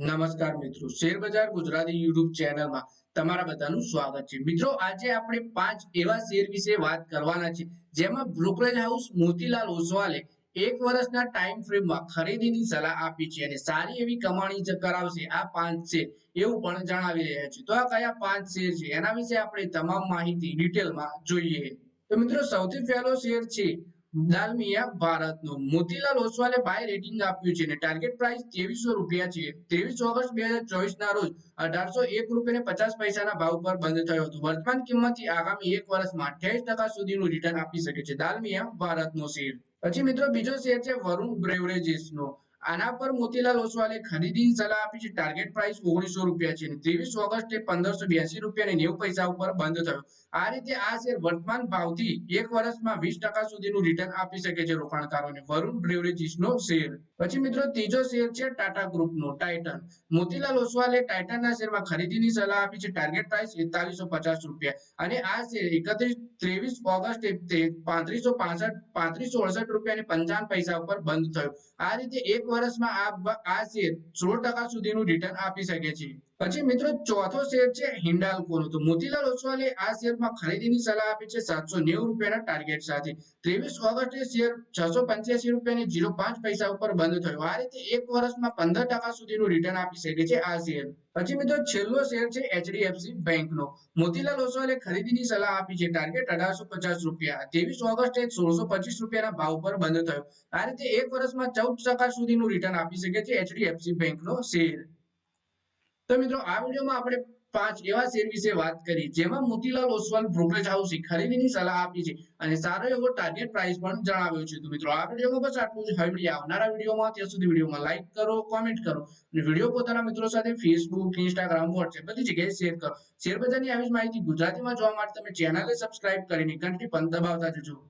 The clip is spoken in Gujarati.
નમસ્કાર મિત્રો. શેરબજાર ગુજરાતી યુટ્યુબ ચેનલમાં તમારા બધાનું સ્વાગત છે. મિત્રો, આજે આપણે પાંચ એવા શેર વિશે વાત કરવાના છે, જેમાં બ્રોકરેજ હાઉસ મોતીલાલ ઓસવાલે એક વર્ષના ટાઈમ ફ્રેમમાં ખરીદીની સલાહ આપી છે અને સારી એવી કમાણી કરાવશે આ પાંચ શેર, એવું પણ જણાવી રહ્યા છે. તો આ કયા પાંચ શેર છે? એના વિશે આપણે તમામ માહિતી ડિટેલમાં જોઈએ. તો મિત્રો, સૌથી પહેલો શેર છે દાલમિયા ભારતનો મોતીલાલ ઓસવાલે બાય રેટિંગ આપ્યું છે અને ટાર્ગેટ પ્રાઇસ ત્રેવીસો રૂપિયા છે. ત્રેવીસ ઓગસ્ટ બે હજાર ચોવીસ ના રોજ અઢારસો એક રૂપિયા પચાસ પૈસાના ભાવ પર બંધ થયો હતો. વર્તમાન કિંમતથી આગામી એક વર્ષમાં અઠ્યાવીસ ટકા સુધીનું રિટર્ન આપી શકે છે. દાલમિયા ભારતનો શેર પછી મિત્રો બીજો શેર છે વરુણ બ્રેવરેજીસ નો. આના પર મોતીલાલ ઓસવાલે ખરીદીની સલાહ આપી છે. ટાર્ગેટ પ્રાઇસ ઓગણીસો રૂપિયા છે ત્રેવીસ ઓગસ્ટે પંદરસો બ્યાસી રૂપિયા નેવું પૈસા ઉપર બંધ થયો. આ રીતે આ શેર વર્તમાન ભાવથી એક વર્ષમાં વીસ ટકા સુધીનું રિટર્ન આપી શકે છે રોકાણકારોને. વરુણ બ્રેવરેજીસનો શેર. પછી મિત્રો ત્રીજો શેર છે ટાટા ગ્રુપનો ટાઇટન મોતીલાલ ઓસવાલે ટાઇટનના શેરમાં ખરીદીની સલાહ આપી છે. ટાર્ગેટ પ્રાઇસ એકતાલીસો પચાસ રૂપિયા. અને આ શેર એકત્રીસ ત્રેવીસ ઓગસ્ટ પાંત્રીસો પાસઠ, પાંત્રીસો અડસઠ રૂપિયા અને પંચાવન પૈસા ઉપર બંધ થયો. આ રીતે એક વર્ષમાં આ આ શેર સોળ ટકા સુધીનું રિટર્ન આપી શકે છે. પછી મિત્રો ચોથો શેર છે હિન્ડાલ્કોનો તો મોતીલાલ ઓસવાલે આ શેરમાં ખરીદીની સલાહ આપી છે સાતસો નેવું રૂપિયાના ટાર્ગેટ સાથે. ત્રેવીસ ઓગસ્ટે શેર છસો પંચ્યાસી રૂપિયાની જીરો પાંચ પૈસા ઉપર બંધ થયો. આ રીતે એક વર્ષમાં પંદર ટકા સુધીનું રિટર્ન આપી શકે છે આ શેર. પછી મિત્રો છેલ્લો શેર છે એચડીએફસી બેંકનો. મોતીલાલ ઓસવાલે ખરીદીની સલાહ આપી છે. ટાર્ગેટ અઢારસો પચાસ રૂપિયા. ત્રેવીસ ઓગસ્ટે સોળસો પચીસ રૂપિયાના ભાવ પર બંધ થયો. આ રીતે એક વર્ષમાં ચૌદ ટકા સુધીનું રિટર્ન આપી શકે છે એચડીએફસી બેંકનો શેર. તો મિત્રો, આ વિડીયોમાં આપણે પાંચ એવા શેર વિશે વાત કરી. જેમાં મોતીલાલ ઓસવાલ બ્રોકરેજ હાઉસે ખરીદીની સલાહ આપી છે અને સારો એવો ટાર્ગેટ પ્રાઇસ પણ જણાવ્યો છે. તો મિત્રો, આ વિડીયોમાં બસ આટલું જ. હવે આવનારા વિડીયોમાં. ત્યાં સુધી વિડીયોમાં લાઈક કરો કોમેન્ટ કરો અને વીડિયો પોતાના મિત્રો સાથે ફેસબુક ઇન્સ્ટાગ્રામ વોટ્સએપ બધી જગ્યાએ શેર કરો. શેર બજારની આવી જ માહિતી ગુજરાતીમાં જોવા માટે તમે ચેનલને સબસ્ક્રાઇબ કરીને ઘંટી પણ દબાવતા જજો.